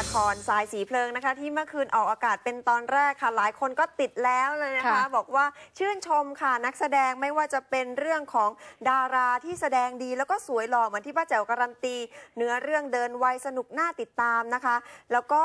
ละครสายสีเพลิงนะคะ ที่เมื่อคืนออกอากาศเป็นตอนแรกค่ะ หลายคนก็ติดแล้วเลยนะคะค่ะบอกว่าชื่นชมค่ะนักแสดงไม่ว่าจะเป็นเรื่องของดาราที่แสดงดี แล้วก็สวยหล่อเหมือนที่ป้าแจ๋วการันตี เนื้อเรื่องเดินไวสนุกน่าติดตามนะคะ แล้วก็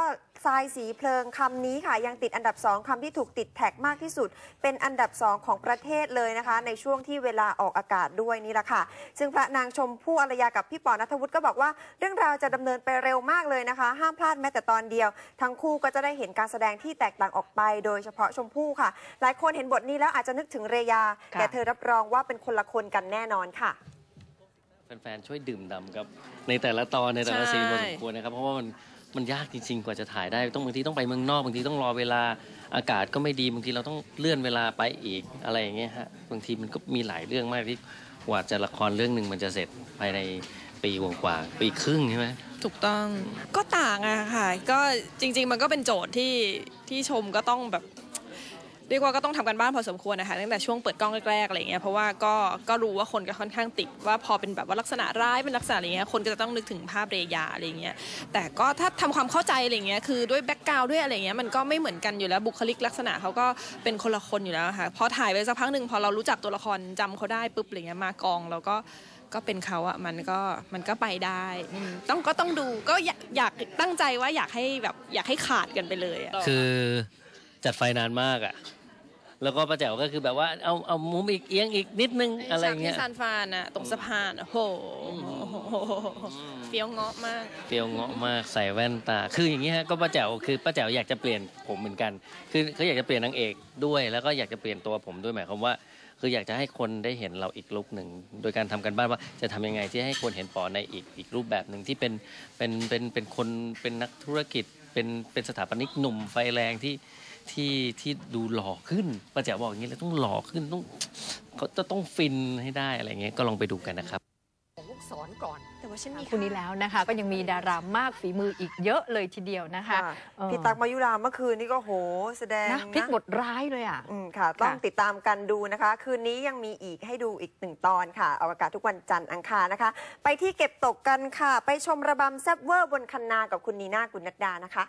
ทรายสีเพลิงคำนี้ค่ะยังติดอันดับ 2คำที่ถูกติดแท็กมากที่สุด เป็นอันดับ 2 ของประเทศเลยนะคะ ในช่วงที่เวลาออกอากาศด้วยนี่แหละค่ะ ซึ่งพระนางชมพู่อารยากับพี่ปอนัทวุฒิก็บอกว่า เรื่องราวจะดำเนินไปเร็วมากเลยนะคะ ห้ามพลาดแม้แต่ตอนเดียว ทั้งคู่ก็จะได้เห็นการแสดงที่แตกต่างออกไป โดยเฉพาะชมพู่ค่ะ หลายคนเห็นบทนี้แล้วอาจจะนึกถึงเรยาค่ะแต่เธอรับรองว่าเป็นคนละคนกันแน่นอนค่ะแฟนๆช่วยดื่มด่ำกับในแต่ละตอนในแต่ละใช่ซีนพอสมควรนะครับเพราะว่ามัน มันยากจริง ๆ กว่าจะถ่ายได้ต้องบางทีต้องไปเมืองนอกบางทีต้องรอเวลาอากาศก็ไม่ดีบางทีเราต้องเลื่อนเวลาไปอีกอะไรอย่างเงี้ยฮะบางทีมันก็มีหลายเรื่องมากที่กว่าจะละครเรื่องหนึ่งมันจะเสร็จภายในปีกว่าๆปีครึ่งใช่ไหมถูกต้องก็ต่างอะค่ะ ก็จริง ๆ มันก็เป็นโจทย์ที่ที่ชมก็ต้องแบบ เรียกว่าก็ต้องทำกันบ้านพอสมควรนะคะตั้งแต่ช่วงเปิดกล้องแรกๆอะไรเงี้ยเพราะว่าก็ก็รู้ว่าคนก็ค่อนข้างติดว่าพอเป็นแบบว่าลักษณะร้ายเป็นลักษณะอะไรเงี้ยคนก็จะต้องนึกถึงภาพเรยาอะไรเงี้ยแต่ก็ถ้าทำความเข้าใจอะไรเงี้ยคือด้วยแบ็กกราวด์ด้วยอะไรเงี้ยมันก็ไม่เหมือนกันอยู่แล้วบุคลิกลักษณะเขาก็เป็นคนละคนอยู่แล้วค่ะพอถ่ายไปสักพักหนึ่งพอเรารู้จักตัวละครจำเขาได้ปุ๊บอะไรเงี้ยมากองเราก็ก็เป็นเขาอะมันก็มันก็ไปได้ต้องก็ต้องดูก็อยากอยากตั้งใจว่าอยากให้แบบอยากให้ขาดกันไปเลยอะคือ จัดไฟนานมากอะ แล้วก็ป้าแจ๋วก็คือแบบว่าเอาเอามุมอีกเอียงอีกนิดนึงอะไรฉากเงี้ที่ยซานฟรานอะตรงสะพานอะโหเฟี้ยวเงาะมากเปรี้ยวเงาะมากใส่แว่นตา คืออย่างนี้ฮะก็ป้าแจ๋วคือป้าแจ๋วอยากจะเปลี่ยนผมเหมือนกัน คือเขาอยากจะเปลี่ยนนางเอกด้วย แล้วก็อยากจะเปลี่ยนตัวผมด้วยหมายความว่าคืออยากจะให้คนได้เห็นเราอีกลุคหนึ่ง โดยการทำกันบ้านว่าจะทำยังไงที่ให้คนเห็นปอในอีกอีกรูปแบบหนึ่งที่เป็นเป็นเป็นเป็นคนเป็นนักธุรกิจเป็นเป็นสถาปนิกหนุ่มไฟแรงที่ ที่ที่ดูหล่อขึ้นป้าแจ๋วบอกอย่างนี้เลยต้องหล่อขึ้นต้องเขาจะต้องฟินให้ได้อะไรเงี้ยก็ลองไปดูกันนะครับของลูกศรก่อน แต่ว่าฉันมีคุณนี้แล้วนะคะ ก็ยังมีดารามากฝีมืออีกเยอะเลยทีเดียวนะคะค่ะเออพี่ตักมายุราเมื่อคืนนี้ก็โห แสดงนะพลิกบทร้ายเลยอะอืมค่ะ ต้องค่ะติดตามกันดูนะคะ คืนนี้ยังมีอีกให้ดูอีกหนึ่งตอนค่ะเอาอากาศทุกวันจันทร์อังคารนะคะ ไปที่เก็บตกกันค่ะ ไปชมระบำแซบเวอร์บนคันนากับคุณนีน่ากุลนัดดานะคะ